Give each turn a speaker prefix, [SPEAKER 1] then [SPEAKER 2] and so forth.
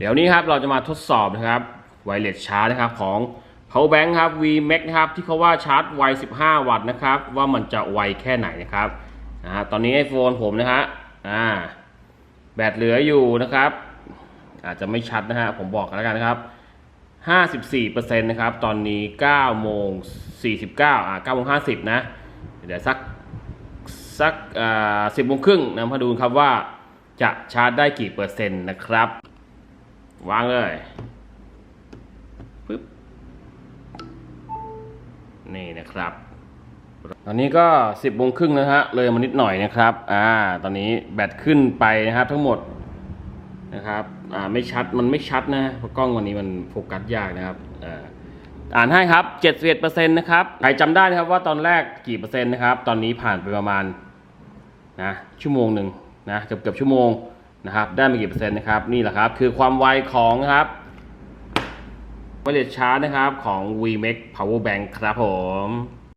[SPEAKER 1] เดี๋ยวนี้ครับเราจะมาทดสอบนะครับไวเลสชาร์จนะครับของ Power Bank ครับ VMAX นะครับที่เขาว่าชาร์จไว 15 วัตต์นะครับ ว่ามันจะไวแค่ไหนนะครับนะฮะตอนนี้ iPhone ผมนะฮะอ่าแบตเหลืออยู่นะครับ อาจจะไม่ชัดนะฮะผมบอกกันแล้วกันนะครับ54%นะครับตอนนี้9โมง49อ่า9โมง50 นะ เดี๋ยวสักสักอ่า10โมงครึ่งนะมาดูครับว่าจะชาร์จได้กี่เปอร์เซ็นต์นะครับ วางเลยปึ๊บนี่นะครับ ตอนนี้ก็ 10โมงครึ่งนะฮะเลยมานิดหน่อยนะครับอ่าตอนนี้แบตขึ้นไปนะครับทั้งหมดนะครับอ่าไม่ชัดมันไม่ชัดนะเพราะกล้องวันนี้มันโฟกัสยากนะครับอ่าอ่านให้ครับ 71%นะครับใครจำได้นะครับว่าตอนแรกกี่เปอร์เซ็นต์นะครับ ตอนนี้ผ่านไปประมาณนะชั่วโมงหนึ่งนะเกือบเกือบชั่วโมง นะครับ ได้มากี่เปอร์เซ็นต์นะครับ นี่แหละครับ คือความไวของครับไวเลสชาร์จนะครับของ VMAX Power Bank ครับผม